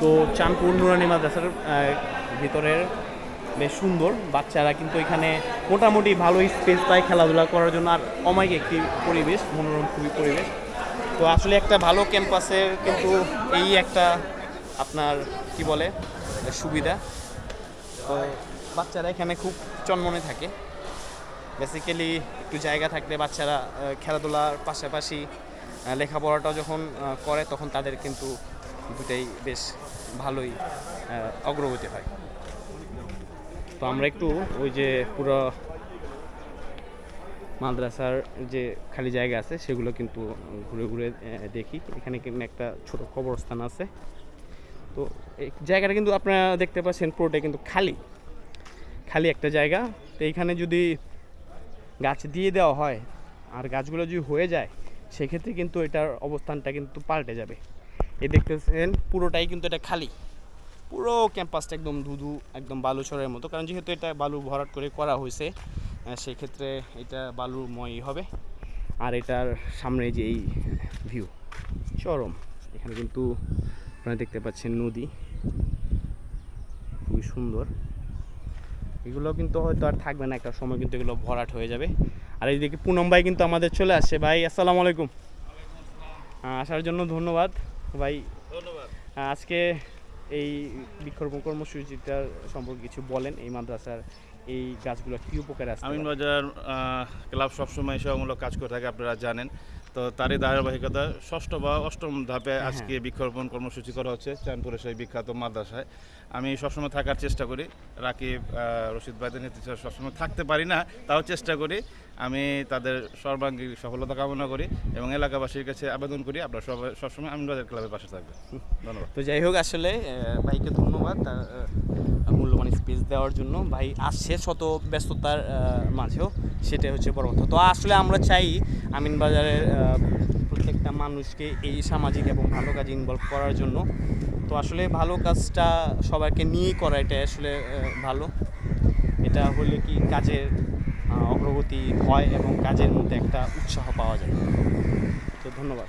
তো চাঁদপুর নুরানি মাদ্রাসার ভিতরের বেশ সুন্দর। বাচ্চারা কিন্তু এখানে মোটামুটি ভালোই স্পেস পায় খেলাধুলা করার জন্য। আর অমায়িক একটি পরিবেশ, মনোরম খুবই পরিবেশ। তো আসলে একটা ভালো ক্যাম্পাসের কিন্তু এই একটা আপনার, কি বলে, সুবিধা। তো বাচ্চারা এখানে খুব চনমনে থাকে। বেসিক্যালি একটু জায়গা থাকলে বাচ্চারা খেলাধুলার পাশাপাশি লেখাপড়াটাও যখন করে, তখন তাদের কিন্তু দুটাই বেশ ভালোই অগ্রগতি হয়। তো আমরা একটু ওই যে পুরো মাদ্রাসার যে খালি জায়গা আছে, সেগুলো কিন্তু ঘুরে ঘুরে দেখি। এখানে কিন্তু একটা ছোট কবরস্থান আছে। তো এই জায়গাটা কিন্তু আপনারা দেখতে পাচ্ছেন পুরোটাই কিন্তু খালি। খালি একটা জায়গা। তো এইখানে যদি গাছ দিয়ে দেওয়া হয়, আর গাছগুলো যদি হয়ে যায়, সেক্ষেত্রে কিন্তু এটার অবস্থানটা কিন্তু পাল্টে যাবে। এই দেখতেছেন, পুরোটাই কিন্তু এটা খালি। পুরো ক্যাম্পাসটা একদম ধুধু, একদম বালুচরের মতো। কারণ যেহেতু এটা বালু ভরাট করে করা হয়েছে সেক্ষেত্রে এটা বালুময় হবে। আর এটার সামনে যে এই ভিউ চরম। এখানে কিন্তু আপনারা দেখতে পাচ্ছেন নদী। খুবই সুন্দর। এগুলো কিন্তু হয়তো আর থাকবে না, একটা সময় কিন্তু এগুলো ভরাট হয়ে যাবে। আর এইদিকে পুনম ভাই কিন্তু আমাদের চলে আসছে। ভাই, আসসালামু আলাইকুম। আসার জন্য ধন্যবাদ। ভাই, আজকে এই বৃক্ষরোপণ কর্মসূচিটার সম্পর্কে কিছু বলেন, এই মাদ্রাসার এই গাছগুলো কী উপকারে আছে আমিন বাজার ক্লাব সবসময় সেবামূলক কাজ করে থাকে, আপনারা জানেন। তো তারই ধারাবাহিকতা ষষ্ঠ বা অষ্টম ধাপে হ্যাঁ। আজকে বৃক্ষরোপণ কর্মসূচি করা হচ্ছে চাঁদপুরের সেই বিখ্যাত মাদ্রাসায়। আমি সবসময় থাকার চেষ্টা করি রাকিব রশিদ ভাইদের নেতৃত্বে সবসময় থাকতে পারি না তাও চেষ্টা করি। আমি তাদের সর্বাঙ্গীন সফলতা কামনা করি এবং এলাকাবাসীর কাছে আবেদন করি আপনারা সবাই সবসময় আমিন বাজার ক্লাবের পাশে থাকবেন। ধন্যবাদ। তো যাই হোক আসলে ভাইকে ধন্যবাদ তার মূল্যবান স্পেস দেওয়ার জন্য। ভাই আসছে শত ব্যস্ততার মাঝেও সেটাই হচ্ছে বড় কথা। তো আসলে আমরা চাই আমিন বাজারের আহ, প্রত্যেকটা মানুষকে এই সামাজিক এবং ভালো কাজে ইনভলভ করার জন্য। তো আসলে ভালো কাজটা সবাইকে নিয়েই করা এটা আসলে ভালো। এটা হলে কি কাজের অগ্রগতি হয় এবং কাজের মধ্যে একটা উৎসাহ পাওয়া যায়। তো ধন্যবাদ।